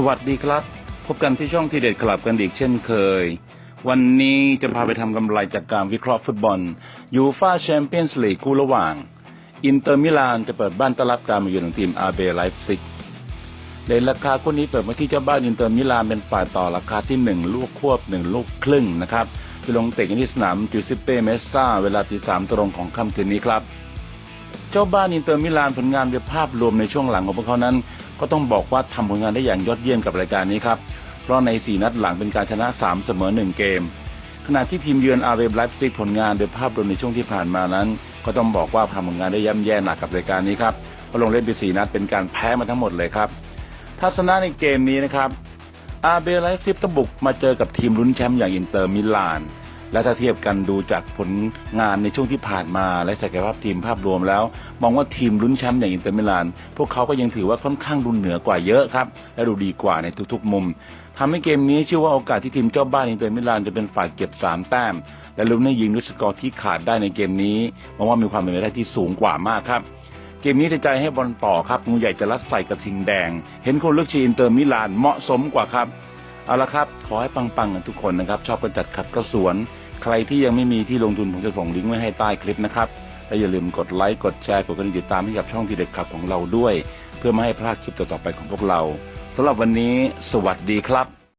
สวัสดีครับ พบกันที่ช่องทีเด็ดคลับกันอีกเช่นเคย วันนี้จะพาไปทำกำไรจากการวิเคราะห์ฟุตบอลยูฟาแชมเปี้ยนส์ลีกคู่ระหว่าง อินเตอร์มิลานจะเปิดบ้านต้อนรับการมาเยือนของทีมอาเบไลฟ์ซิกในราคาคู่นี้เปิดมาที่เจ้าบ้านอินเตอร์มิลานเป็นฝ่ายต่อราคาที่หนึ่งลูกควบหนึ่งลูกครึ่งนะครับที่ลงเตะกันที่สนามจูซิเป้เมสซาเวลาตีสามตรงของค่ำคืนนี้ครับ เจ้าบ้านอินเตอร์มิลานผลงานโดยภาพรวมในช่วงหลังของพวกเขานั้น ก็ต้องบอกว่าทำผลงานได้อย่างยอดเยี่ยมกับรายการนี้ครับ เพราะใน 4 นัดหลังเป็นการชนะ 3 เสมอ 1 เกม ขณะที่ทีมเยือนอาร์เวไลฟ์ซิกผลงานโดยภาพรวมในช่วงที่ผ่านมานั้น ก็ต้องบอกว่าทำผลงานได้ย่ำแย่หนักกับรายการนี้ครับเพราะลงเล่นไป4นัดเป็นการแพ้มาทั้งหมดเลยครับทัศนะในเกมนี้นะครับอาร์เบไลฟ์ซิกต้องบุกมาเจอกับทีมลุ้นแชมป์อย่างอินเตอร์มิลาน และถ้าเทียบกันดูจากผลงานในช่วงที่ผ่านมา และศักยภาพทีมภาพรวมแล้ว มองว่าทีมลุ้นแชมป์อย่างอินเตอร์มิลาน พวกเขาก็ยังถือว่าค่อนข้างดูเหนือกว่าเยอะครับ และดูดีกว่าในทุกๆมุมทำให้เกมนี้เชื่อว่าโอกาสที่ทีมเจ้าบ้านอินเตอร์มิลานจะเป็นฝ่ายเก็บ 3 แต้ม และลุ้นให้ยิงด้วยสกอร์ที่ขาดได้ในเกมนี้มองว่ามีความเป็นไปได้ที่สูงกว่ามากครับเกมนี้จะใจให้บอลต่อครับงูใหญ่จะรัดใส่กระทิงแดง เห็นคนเลือกชีอินเตอร์มิลานเหมาะสมกว่าครับ เอาละครับ ขอให้ปังๆกันทุกคนนะครับ ชอบกันจัดขัดก็สวน ใครที่ยังไม่มีที่ลงทุนผมจะส่งลิงก์ไว้ให้ใต้คลิปนะครับและอย่าลืมกดไลค์กดแชร์กดกระดิ่งติดตามให้กับช่องทีเด็ดขับของเราด้วย เพื่อไม่ให้พลาดคลิปต่อๆไปของพวกเราสำหรับวันนี้ สวัสดีครับ